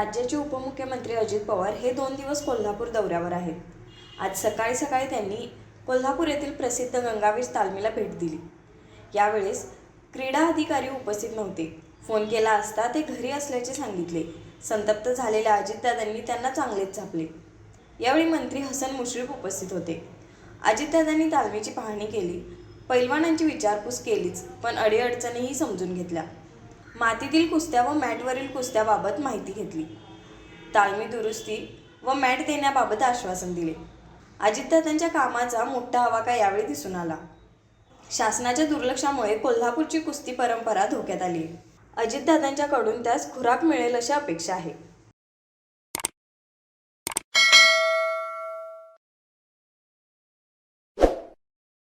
राज्याचे उपमुख्यमंत्री अजित पवार हे दोन दिवस कोल्हापूर दौऱ्यावर आहेत. आज सकाळी सकाळी त्यांनी कोल्हापूर येथील प्रसिद्ध गंगावीर तालमीला भेट दिली. यावेळेस क्रीडा अधिकारी उपस्थित नव्हते. फोन केला असता ते घरी असल्याचे सांगितले. संतप्त झालेल्या अजितदादांनी त्यांना चांगलेच झापले यावेळी मंत्री हसन मुश्रीफ उपस्थित होते. अजितदादांनी तालमीची पाहणी केली. पैलवानांची विचारपूस केलीच पण अडीअडचणीही समजून घेतल्या. मातीतील कुस्त्या व मॅटवरील कुस्त्याबाबत माहिती घेतली. ताळमी दुरुस्ती व मॅट देण्याबाबत आश्वासन दिले. अजितदादांच्या कामाचा मोठा आवाका यावेळी दिसून आला. शासनाच्या दुर्लक्षामुळे कोल्हापूरची कुस्ती परंपरा धोक्यात आली. आहे. अजितदादांच्याकडून त्यास खुराक मिळेल अशी अपेक्षा आहे.